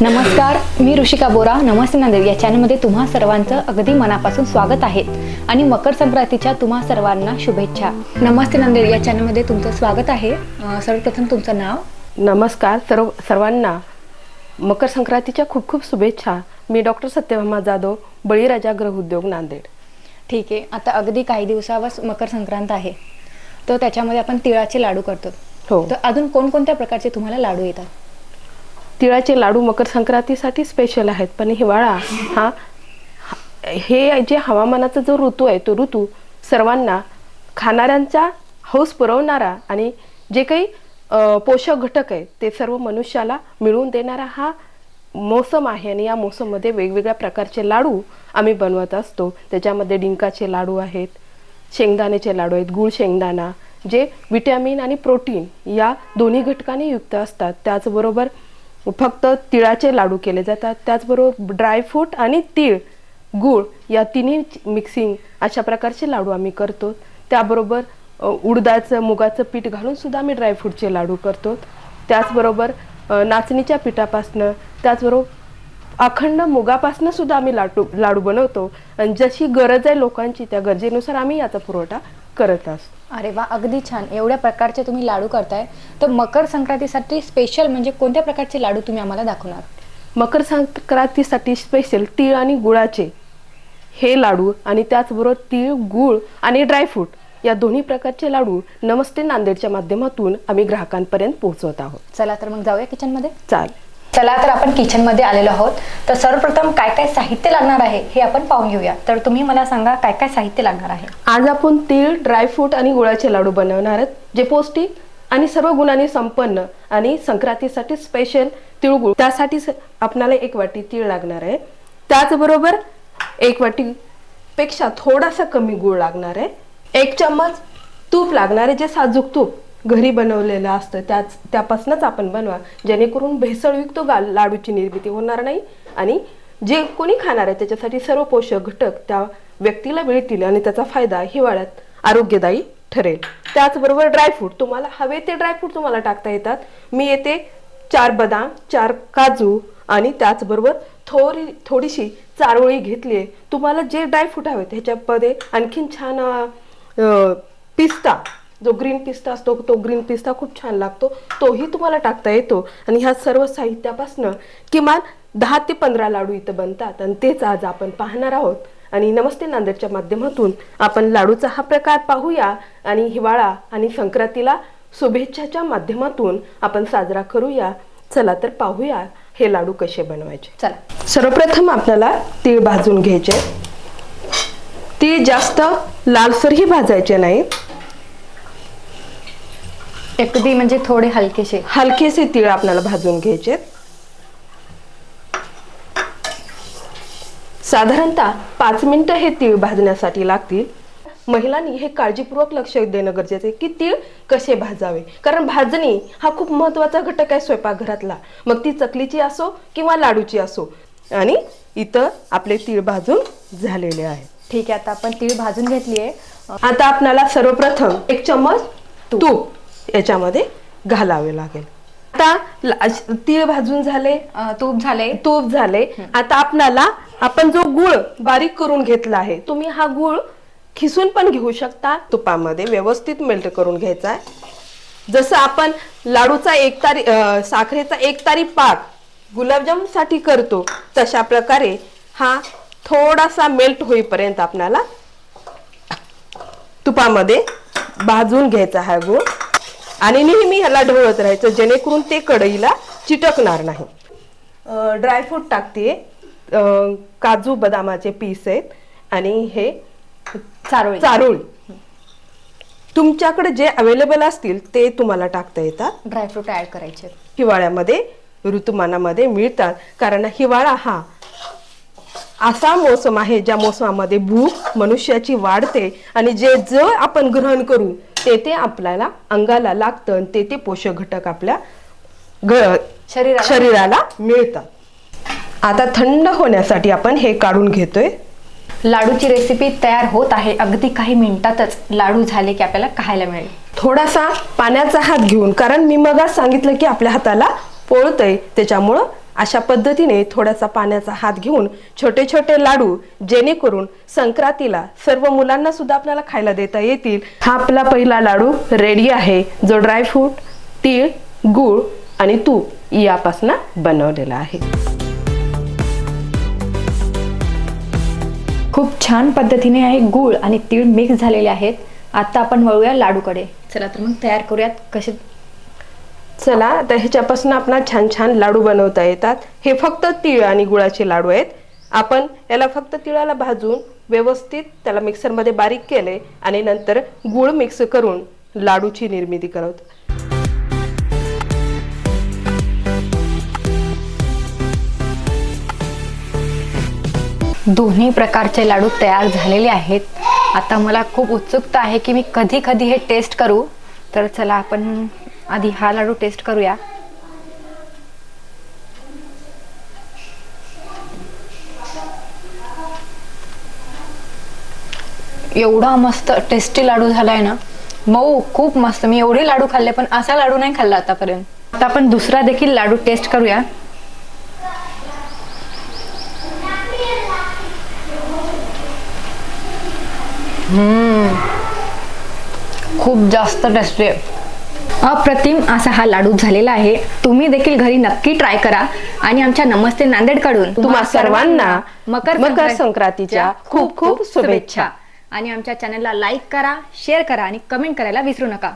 नमस्कार मी ऋषिका बोरा नमस्ते नांदेड या चॅनलमध्ये तुम्हा सर्वांचं अगदी मनापासून स्वागत आहे. आणि मकर संक्रांतीच्या तुम्हा सर्वांना शुभेच्छा. नमस्ते नांदेड या चॅनलमध्ये तुमचं स्वागत आहे. सर्वप्रथम तुमचं नाव? नमस्कार सर्व सर्वांना. मकर संक्रांतीच्या खूप खूप शुभेच्छा. मी डॉक्टर सत्यभामा जाधव बळीराजा गृह उद्योग नांदेड. ठीक आहे. आता अगदी काही दिवसावर मकर संक्रांत आहे. तर त्याच्यामध्ये आपण तिळाचे लाडू करतो. हो. तर अजून कोणकोणत्या प्रकारचे तुम्हाला लाडू येतात? तिळाचे लाडू मकर संक्रांतीसाठी स्पेशल आहेत. पण हिवाळा हा हे जे हवामानाचा जो ऋतू आहे तो ऋतू सर्वांना खाणाऱ्यांचा हौस पुरवणारा आणि जे काही पोषक घटक आहे ते सर्व मनुष्याला मिळवून देणारा हा मोसम आहे. आणि या मोसममध्ये वेगवेगळ्या प्रकारचे लाडू आम्ही बनवत असतो. त्याच्यामध्ये डिंकाचे लाडू आहेत शेंगदाण्याचे लाडू आहेत गुळ शेंगदाणा जे विटॅमिन आणि प्रोटीन या दोन्ही घटकांनी युक्त असतात. त्याचबरोबर फक्त तिळाचे लाडू केले जातात. त्याचबरोबर ड्रायफ्रूट आणि तीळ गूळ या तिन्ही मिक्सिंग अशा प्रकारचे लाडू आम्ही करतो. त्याबरोबर उडदाचं मुगाचं पीठ घालून सुद्धा आम्ही ड्रायफ्रूटचे लाडू करतो. त्याचबरोबर नाचणीच्या पिठापासनं त्याचबरोबर अखंड मुगापासनं सुद्धा आम्ही लाडू लाडू बनवतो. आणि जशी गरज आहे लोकांची त्या गरजेनुसार आम्ही याचा पुरवठा करत असतो. अरे वा अगदी छान. एवढ्या प्रकारचे तुम्ही लाडू करताय. तर मकर संक्रांतीसाठी स्पेशल म्हणजे कोणत्या प्रकारचे लाडू तुम्ही आम्हाला दाखवणार? मकर संक्रांतीसाठी स्पेशल तीळ आणि गुळाचे हे लाडू आणि त्याचबरोबर तीळ गुळ आणि ड्रायफ्रूट या दोन्ही प्रकारचे लाडू नमस्ते नांदेडच्या माध्यमातून आम्ही ग्राहकांपर्यंत पोहोचवत आहोत. चला तर मग जाऊया किचनमध्ये चाल चला तर आपण किचनमध्ये आलेलो आहोत. तर सर्वप्रथम काय काय साहित्य लागणार आहे हे आपण पाहून घेऊया. तर तुम्ही मला सांगा काय काय साहित्य लागणार आहे? आज आपण तीळ ड्रायफ्रूट आणि गुळाचे लाडू बनवणार आहेत जे पौष्टिक आणि सर्व गुणांनी संपन्न आणि संक्रांतीसाठी स्पेशल तिळगुळ त्यासाठी आपणाला एक वाटी तीळ लागणार आहे. त्याचबरोबर एक वाटी पेक्षा थोडासा कमी गुळ लागणार आहे. एक चम्मच तूप लागणार आहे जे साजूक तूप. घरी बनवलेलं असतं त्याच त्यापासूनच आपण बनवा. जेणेकरून भेसळयुक्त गा लाडूची निर्मिती होणार नाही आणि जे कोणी खाणार आहे त्याच्यासाठी सर्व पोषक घटक त्या व्यक्तीला मिळतील आणि त्याचा फायदा हिवाळ्यात आरोग्यदायी ठरेल. त्याचबरोबर ड्रायफ्रूट तुम्हाला हवे ते ड्रायफ्रूट तुम्हाला टाकता येतात. मी येते चार बदाम चार काजू आणि त्याचबरोबर थोडी थोडीशी चारोळी घेतली आहे. तुम्हाला जे ड्रायफ्रूट हवे त्याच्यामध्ये आणखीन छान पिस्ता जो ग्रीन पिस्ता असतो तो ग्रीन पिस्ता खूप छान लागतो. तोही तुम्हाला टाकता येतो. आणि ह्या सर्व साहित्यापासनं किमान दहा ते पंधरा लाडू इथं बनतात. आणि तेच आज आपण पाहणार आहोत. आणि नमस्ते नांदेडच्या माध्यमातून आपण लाडूचा हा प्रकार पाहूया. आणि हिवाळा आणि संक्रांतीला शुभेच्छाच्या माध्यमातून आपण साजरा करूया. चला तर पाहूया हे लाडू कसे बनवायचे. चला. सर्वप्रथम आपल्याला तीळ भाजून घ्यायचे. तीळ जास्त लालसरही भाजायचे नाहीत अगदी म्हणजे थोडे हलकेसे. हलकेसे तीळ आपल्याला भाजून घ्यायचे. साधारणतः पाच मिनिटं हे तीळ भाजण्यासाठी लागतील. महिलांनी हे काळजीपूर्वक लक्ष देणं गरजेचं आहे की तीळ कसे भाजावे? कारण भाजणी हा खूप महत्त्वाचा घटक आहे स्वयंपाकघरातला. मग ती चकलीची असो किंवा लाडूची असो. आणि इथं आपले तीळ भाजून झालेले आहेत ठीक आहे आता आपण तीळ भाजून घेतली आहे आता आपल्याला सर्वप्रथम एक चम्मच तूप. याच्यामध्ये घालावे लागेल. आता तीळ भाजून झाले तूप झाले. तूप झाले. आता आपणाला आपण जो गुळ बारीक करून घेतला आहे तुम्ही हा गुळ खिसून पण घेऊ शकता. तुपामध्ये व्यवस्थित मेल्ट करून घ्यायचा आहे. जसं आपण लाडूचा एक तारी साखरेचा एक तारी पाक गुलाबजामुनसाठी करतो तशा प्रकारे हा थोडासा मेल्ट होईपर्यंत आपणाला तुपामध्ये भाजून घ्यायचा हा गुळ. आणि नेहमी ह्याला ढवळत राहायचं जेणेकरून ते कढईला चिटकणार नाही. ड्रायफ्रूट टाकते. काजू बदामाचे पीस आहेत आणि हे चारोळी. चारोळी. तुमच्याकडे जे अवेलेबल असतील ते तुम्हाला टाकता येतात. ड्रायफ्रूट ऍड करायचे. हिवाळ्यामध्ये ऋतुमानामध्ये मिळतात. कारण हिवाळा हा असा मोसम आहे ज्या मोसमामध्ये भूक मनुष्याची वाढते आणि जे ज आपण ग्रहण करू ते ते आपल्याला अंगाला लागतं आणि ते ते पोषक घटक आपल्या शरीराला. शरीराला मिळतात. आता थंड होण्यासाठी आपण हे काढून घेतोय. लाडूची रेसिपी तयार होत आहे. अगदी काही मिनिटातच लाडू झाले की आपल्याला खायला मिळेल. थोडासा पाण्याचा हात घेऊन कारण मी मगाच सांगितलं की आपल्या हाताला पोळतंय त्याच्यामुळं अशा पद्धतीने थोडासा पाण्याचा हात घेऊन छोटे छोटे लाडू जेणेकरून संक्रांतीला सर्व मुलांना सुद्धा आपल्याला खायला देता येतील. हा आपला पहिला लाडू रेडी आहे. जो ड्रायफ्रूट तीळ गूळ आणि तूप यापासून बनवलेला आहे. खूप छान पद्धतीने आहे. गूळ आणि तीळ मिक्स झालेले आहेत. आता आपण वळूया लाडूकडे. चला तर मग तयार करूयात कसे चला आता ह्याच्यापासून आपल्याला छान छान लाडू बनवता येतात. हे फक्त तीळ आणि गुळाचे लाडू आहेत. आपण याला फक्त तिळाला भाजून व्यवस्थित त्याला मिक्सरमध्ये बारीक केले आणि नंतर गुळ मिक्स करून लाडूची निर्मिती करत. दोन्ही प्रकारचे लाडू तयार झालेले आहेत. आता मला खूप उत्सुकता आहे की मी कधी कधी हे टेस्ट करू. तर चला आपण आधी हा लाडू टेस्ट करूया. एवढा मस्त टेस्टी लाडू झालाय ना. मऊ खूप मस्त. मी एवढे लाडू खाल्ले पण असा लाडू नाही खाल्ला आतापर्यंत. आता आपण दुसरा देखील लाडू टेस्ट करूया. खूप जास्त टेस्टी आहे. अप्रतिम असा हा लाडू झालेला आहे. तुम्ही देखील घरी नक्की ट्राय करा. आणि आमच्या नमस्ते नांदेडकडून तुम्हा सर्वांना मकर संक्रांतीच्या खूप खूप शुभेच्छा. आणि आमच्या चॅनलला लाईक करा शेअर करा आणि कमेंट करायला विसरू नका.